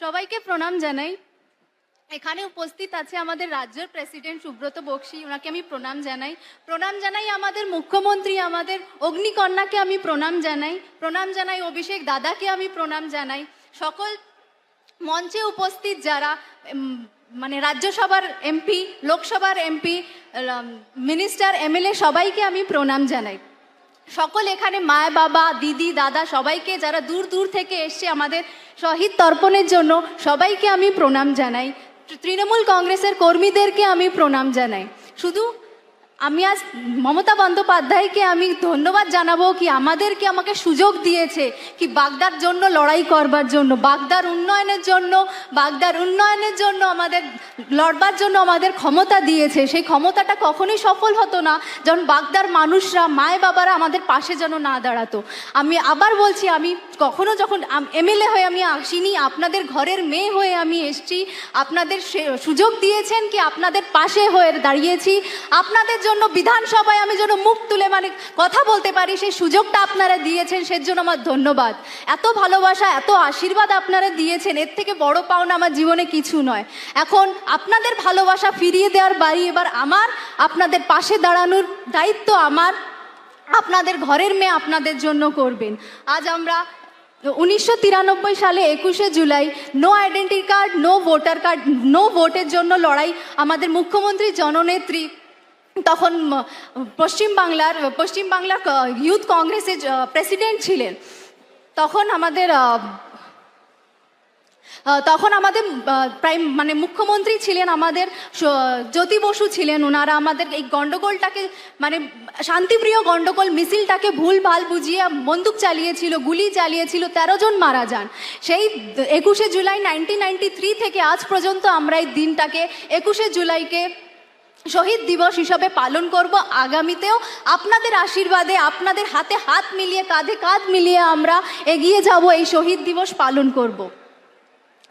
সবাইকে প্রণাম জানাই। এখানে উপস্থিত আছে আমাদের রাজ্যের প্রেসিডেন্ট সুব্রত বক্সি, ওনাকে আমি প্রণাম জানাই। প্রণাম জানাই আমাদের মুখ্যমন্ত্রী, আমাদের অগ্নিকন্যাকে আমি প্রণাম জানাই। প্রণাম জানাই অভিষেক দাদাকে আমি প্রণাম জানাই। সকল মঞ্চে উপস্থিত যারা মানে রাজ্যসভার এমপি, লোকসভার এমপি মিনিস্টার, এমএলএ, সবাইকে আমি প্রণাম জানাই। সকল এখানে মায় বাবা, দিদি, দাদা সবাইকে যারা দূর দূর থেকে এসছে আমাদের শহীদ তর্পণের জন্য, সবাইকে আমি প্রণাম জানাই। তৃণমূল কংগ্রেসের কর্মীদেরকে আমি প্রণাম জানাই। শুধু আমি আজ মমতা বন্দ্যোপাধ্যায়কে আমি ধন্যবাদ জানাব কি আমাদেরকে আমাকে সুযোগ দিয়েছে কি বাগদার জন্য লড়াই করবার জন্য, বাগদার উন্নয়নের জন্য, বাগদার উন্নয়নের জন্য আমাদের লড়বার জন্য আমাদের ক্ষমতা দিয়েছে। সেই ক্ষমতাটা কখনোই সফল হতো না যখন বাগদার মানুষরা মায় বাবারা আমাদের পাশে যেন না দাঁড়াতো। আমি আবার বলছি, আমি কখনো যখন এমএলএ হয়ে আমি আসিনি, আপনাদের ঘরের মেয়ে হয়ে আমি এসছি, আপনাদের সুযোগ দিয়েছেন কি আপনাদের পাশে হয়ে দাঁড়িয়েছি? আপনাদের জন্য বিধানসভায় আমি যেন মুখ তুলে মানে কথা বলতে পারি, সেই সুযোগটা আপনারা দিয়েছেন সের জন্য আমার ধন্যবাদ। এত ভালোবাসা, এত আশীর্বাদ আপনারা দিয়েছেন, এর থেকে বড় পাওনা আমার জীবনে কিছু নয়। এখন আপনাদের ভালোবাসা ফিরিয়ে দেওয়ার বাড়ি এবার আমার, আপনাদের পাশে দাঁড়ানোর দায়িত্ব আমার। আপনাদের ঘরের মেয়ে আপনাদের জন্য করবেন। আজ আমরা উনিশশো তিরানব্বই সালে একুশে July no identity card no voter card no ভোটের জন্য লড়াই আমাদের মুখ্যমন্ত্রী জননেত্রী, তখন পশ্চিমবাংলার পশ্চিমবাংলার ইউথ কংগ্রেসের প্রেসিডেন্ট ছিলেন। তখন আমাদের তখন আমাদের প্রাইম মানে মুখ্যমন্ত্রী ছিলেন আমাদের জ্যোতি বসু ছিলেন ওনারা আমাদের এই গণ্ডগোলটাকে মানে শান্তিপ্রিয় গণ্ডগোল মিছিলটাকে ভুল ভালো বুঝিয়ে বন্দুক চালিয়েছিল, গুলি চালিয়েছিল, তেরো জন মারা যান। সেই একুশে জুলাই নাইনটিন নাইনটি থ্রি থেকে আজ পর্যন্ত আমরা এই দিনটাকে একুশে জুলাইকে শহীদ দিবস হিসাবে পালন করব। আগামীতেও আপনাদের আশীর্বাদে, আপনাদের হাতে হাত মিলিয়ে, কাঁধে কাঁধ মিলিয়ে আমরা এগিয়ে যাব, এই শহীদ দিবস পালন করব।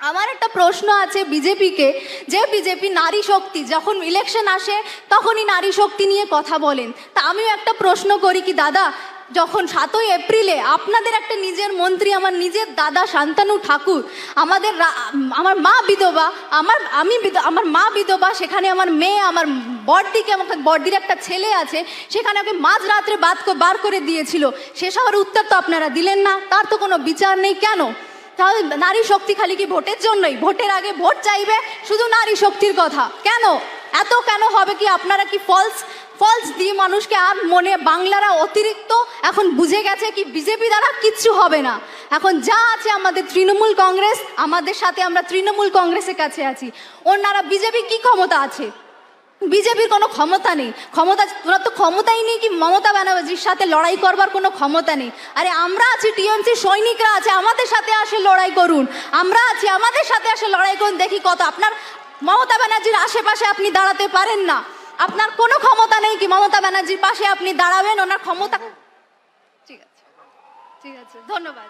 আমার একটা প্রশ্ন আছে বিজেপিকে, যে বিজেপি নারী শক্তি যখন ইলেকশন আসে তখনই নারী শক্তি নিয়ে কথা বলেন। তা আমিও একটা প্রশ্ন করি কি, দাদা, যখন সাতই এপ্রিলে আপনাদের একটা নিজের মন্ত্রী, আমার নিজের দাদা শান্তানু ঠাকুর, আমাদের আমার মা বিধবা, আমার, আমি আমার মা বিধবা, সেখানে আমার মেয়ে, আমার বড়দিকে আমাকে, বড়দির একটা ছেলে আছে, সেখানে ওকে মাঝ রাত্রে বাদ বার করে দিয়েছিল। সে সবার উত্তর তো আপনারা দিলেন না, তার তো কোনো বিচার নেই কেন? তাহলে নারী শক্তি খালি কি ভোটের জন্যই? ভোটের আগে ভোট চাইবে শুধু নারী শক্তির কথা। কেন? এত কেন হবে কি আপনারা কি ফলস ফলস দিয়ে মানুষকে আর মনে বাংলারা অতিরিক্ত এখন বুঝে গেছে কি বিজেপি দ্বারা কিচ্ছু হবে না। এখন যা আছে আমাদের তৃণমূল কংগ্রেস, আমাদের সাথে আমরা তৃণমূল কংগ্রেসের কাছে আছি। ওনারা বিজেপি কি ক্ষমতা আছে? বিজেপির কোনো ক্ষমতা নেই। ক্ষমতা ওনার তো ক্ষমতাই নেই কি মমতা ব্যানার্জির সাথে লড়াই করবার কোনো ক্ষমতা নেই। আরে আমরা আছি টিএমসি সৈনিকরা আছে, আমাদের সাথে আসে লড়াই করুন। আমরা আছি, আমাদের সাথে আসে লড়াই করুন, দেখি কত। আপনার মমতা ব্যানার্জির আশেপাশে আপনি দাঁড়াতে পারেন না। আপনার কোনো ক্ষমতা নেই কি মমতা ব্যানার্জির পাশে আপনি দাঁড়াবেন, ওনার ক্ষমতা ঠিক আছে ঠিক আছে, ধন্যবাদ।